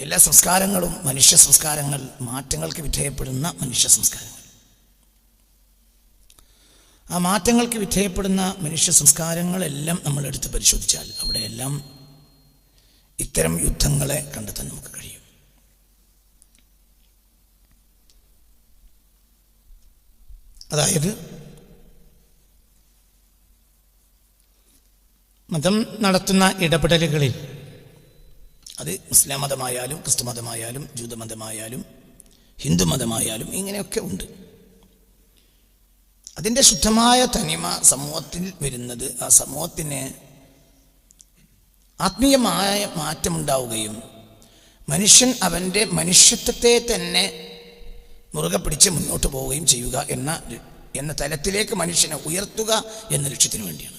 എല്ലാ സംസ്കാരങ്ങളും മനുഷ്യ സംസ്കാരങ്ങൾ മാറ്റങ്ങൾക്ക് വിധേയപ്പെടുന്ന മനുഷ്യ സംസ്കാരങ്ങൾ. ആ മാറ്റങ്ങൾക്ക് വിധേയപ്പെടുന്ന മനുഷ്യ സംസ്കാരങ്ങളെല്ലാം നമ്മൾ എടുത്ത് പരിശോധിച്ചാൽ അവിടെയെല്ലാം ഇത്തരം യുദ്ധങ്ങളെ കണ്ടെത്താൻ നമുക്ക് കഴിയും. അതായത് മതം നടത്തുന്ന ഇടപെടലുകളിൽ അത് മുസ്ലിം മതമായാലും ക്രിസ്തു മതമായാലും ജൂതമതമായാലും ഹിന്ദു മതമായാലും ഇങ്ങനെയൊക്കെ ഉണ്ട്. അതിന്റെ ശുദ്ധമായ തനിമ സമൂഹത്തിൽ വരുന്നത് ആ സമൂഹത്തിന് ആത്മീയമായ മാറ്റമുണ്ടാവുകയും മനുഷ്യൻ അവന്റെ മനുഷ്യത്വത്തെ തന്നെ മുറുകെ പിടിച്ച് മുന്നോട്ട് പോവുകയും ചെയ്യുക എന്ന എന്ന തലത്തിലേക്ക് മനുഷ്യനെ ഉയർത്തുക എന്ന ലക്ഷ്യത്തിന് വേണ്ടിയാണ്.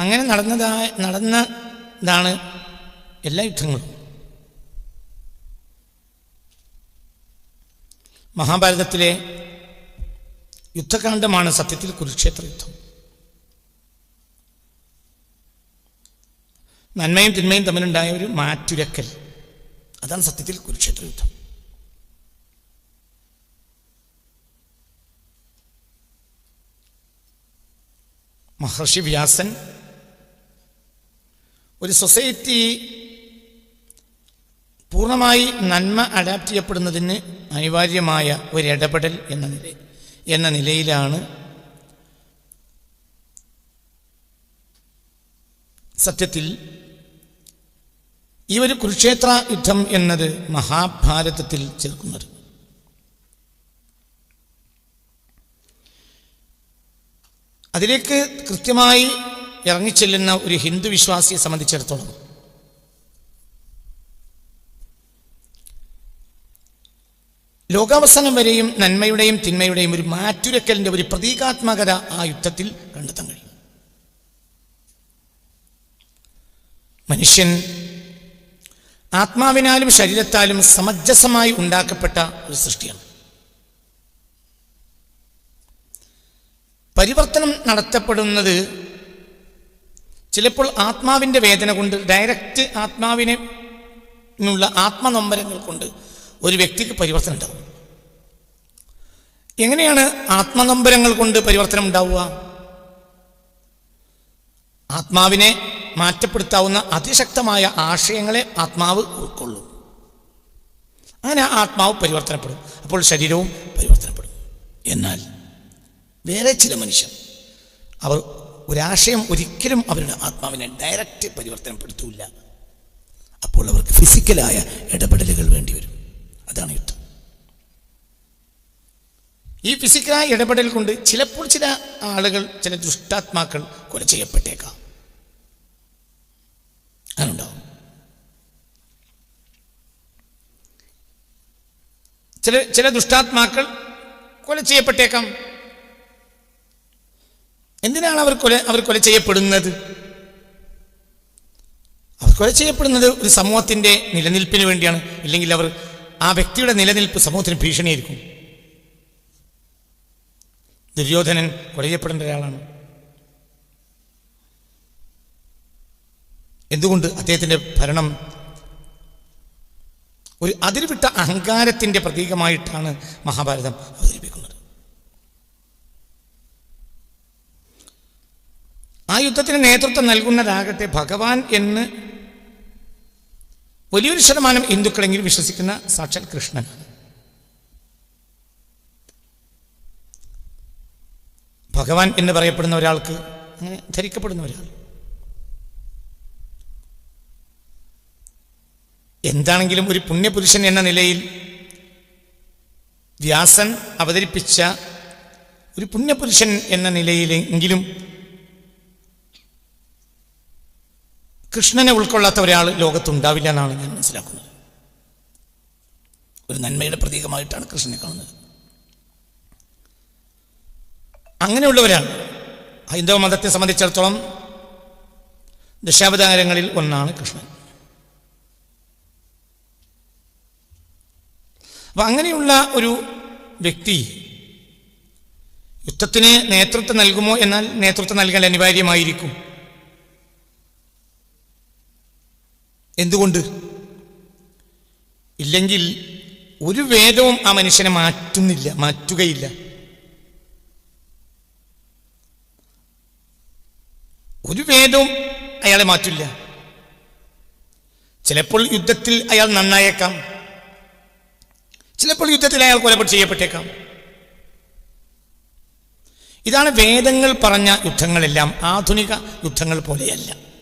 അങ്ങനെ നടന്നതായ നടന്നതാണ് എല്ലാ യുദ്ധങ്ങളും. മഹാഭാരതത്തിലെ യുദ്ധകാന്ഡമാണ് സത്യത്തിൽ കുരുക്ഷേത്ര യുദ്ധം. നന്മയും തിന്മയും തമ്മിലുണ്ടായ ഒരു മാറ്റുരക്കൽ. അതാണ് സത്യത്തിൽ കുരുക്ഷേത്ര യുദ്ധം. മഹർഷി വ്യാസൻ ഒരു സൊസൈറ്റി പൂർണമായി നന്മ അഡാപ്റ്റ് ചെയ്യപ്പെടുന്നതിന് അനിവാര്യമായ ഒരു ഇടപെടൽ എന്ന നില എന്ന നിലയിലാണ് സത്യത്തിൽ ഈ ഒരു കുരുക്ഷേത്ര യുദ്ധം എന്നത് മഹാഭാരതത്തിൽ ചേർക്കുന്നത്. അതിലേക്ക് കൃത്യമായി ഇറങ്ങിച്ചെല്ലുന്ന ഒരു ഹിന്ദു വിശ്വാസിയെ സംബന്ധിച്ചിടത്തോളം. ലോകാവസാനം വരെയും നന്മയുടെയും തിന്മയുടെയും ഒരു മാറ്റുരക്കലിന്റെ ഒരു പ്രതീകാത്മകത ആ യുദ്ധത്തിൽ കണ്ടെത്താൻ കഴിയും. മനുഷ്യൻ ആത്മാവിനാലും ശരീരത്താലും സമഞ്ജസമായി ഉണ്ടാക്കപ്പെട്ട ഒരു സൃഷ്ടിയാണ്. പരിവർത്തനം നടത്തപ്പെടുന്നത് ചിലപ്പോൾ ആത്മാവിന്റെ വേദന കൊണ്ട് ഡയറക്റ്റ് ആത്മാവിനെ ുള്ള ആത്മനൊമ്പരങ്ങൾ കൊണ്ട് ഒരു വ്യക്തിക്ക് പരിവർത്തനം ഉണ്ടാവും. എങ്ങനെയാണ് ആത്മനൊമ്പരങ്ങൾ കൊണ്ട് പരിവർത്തനം ഉണ്ടാവുക? ആത്മാവിനെ മാറ്റപ്പെടുത്താവുന്ന അതിശക്തമായ ആശയങ്ങളെ ആത്മാവ് ഉൾക്കൊള്ളും. അങ്ങനെ ആത്മാവ് പരിവർത്തനപ്പെടും. അപ്പോൾ ശരീരവും പരിവർത്തനപ്പെടും. എന്നാൽ വേറെ ചില മനുഷ്യർ അവർ ഒരാശയം ഒരിക്കലും അവരുടെ ആത്മാവിനെ ഡയറക്റ്റ് പരിവർത്തനപ്പെടുത്തൂല്ല. അപ്പോൾ അവർക്ക് ഫിസിക്കലായ ഇടപെടലുകൾ വേണ്ടി വരും അതാണ് യുദ്ധം. ഈ ഫിസിക്കലായ ഇടപെടൽ കൊണ്ട് ചിലപ്പോൾ ചില ആളുകൾ ചില ദുഷ്ടാത്മാക്കൾ കൊല ചെയ്യപ്പെട്ടേക്കാം. അങ്ങനുണ്ടാവും ചില ചില ദുഷ്ടാത്മാക്കൾ കൊല ചെയ്യപ്പെട്ടേക്കാം. എന്തിനാണ് അവർ കൊല അവർ കൊല ചെയ്യപ്പെടുന്നത്? അവർ കൊല ചെയ്യപ്പെടുന്നത് ഒരു സമൂഹത്തിന്റെ നിലനിൽപ്പിന് വേണ്ടിയാണ്. ഇല്ലെങ്കിൽ അവർ ആ വ്യക്തിയുടെ നിലനിൽപ്പ് സമൂഹത്തിന് ഭീഷണിയായിരിക്കും. ദുര്യോധനൻ കൊല ചെയ്യപ്പെടേണ്ട ഒരാളാണ്. എന്തുകൊണ്ട് അദ്ദേഹത്തിന്റെ ഭരണം ഒരു അതിർവിട്ട അഹങ്കാരത്തിന്റെ പ്രതീകമായിട്ടാണ് മഹാഭാരതം അവതരിപ്പിക്കുന്നത് ആ യുദ്ധത്തിന് നേതൃത്വം നൽകുന്നതാകട്ടെ ഭഗവാൻ എന്ന് വലിയൊരു ശതമാനം ഹിന്ദുക്കളെങ്കിലും വിശ്വസിക്കുന്ന സാക്ഷാൽ കൃഷ്ണൻ. ഭഗവാൻ എന്ന് പറയപ്പെടുന്ന ഒരാൾക്ക് അങ്ങനെ ധരിക്കപ്പെടുന്ന ഒരാൾ. എന്താണെങ്കിലും ഒരു പുണ്യപുരുഷൻ എന്ന നിലയിൽ വ്യാസൻ അവതരിപ്പിച്ച ഒരു പുണ്യപുരുഷൻ എന്ന നിലയിലെങ്കിലും കൃഷ്ണനെ ഉൾക്കൊള്ളാത്ത ഒരാൾ ലോകത്തുണ്ടാവില്ല എന്നാണ് ഞാൻ മനസ്സിലാക്കുന്നത്. ഒരു നന്മയുടെ പ്രതീകമായിട്ടാണ് കൃഷ്ണനെ കാണുന്നത്. അങ്ങനെയുള്ളവരാണ് ഹൈന്ദവ മതത്തെ സംബന്ധിച്ചിടത്തോളം ദശാവതാരങ്ങളിൽ ഒന്നാണ് കൃഷ്ണൻ. അപ്പൊ അങ്ങനെയുള്ള ഒരു വ്യക്തി യുദ്ധത്തിന് നേതൃത്വം നൽകുമോ എന്നാൽ നേതൃത്വം നൽകാൻ അനിവാര്യമായിരിക്കും. എന്തുകൊണ്ട്? ഇല്ലെങ്കിൽ ഒരു വേദവും ആ മനുഷ്യനെ മാറ്റുന്നില്ല മാറ്റുകയില്ല. ഒരു വേദവും അയാളെ മാറ്റില്ല. ചിലപ്പോൾ യുദ്ധത്തിൽ അയാൾ നന്നായേക്കാം. ചിലപ്പോൾ യുദ്ധത്തിൽ അയാൾ കൊലപ്പെട്ട് ചെയ്യപ്പെട്ടേക്കാം. ഇതാണ് വേദങ്ങൾ പറഞ്ഞ യുദ്ധങ്ങളെല്ലാം ആധുനിക യുദ്ധങ്ങൾ പോലെയല്ല.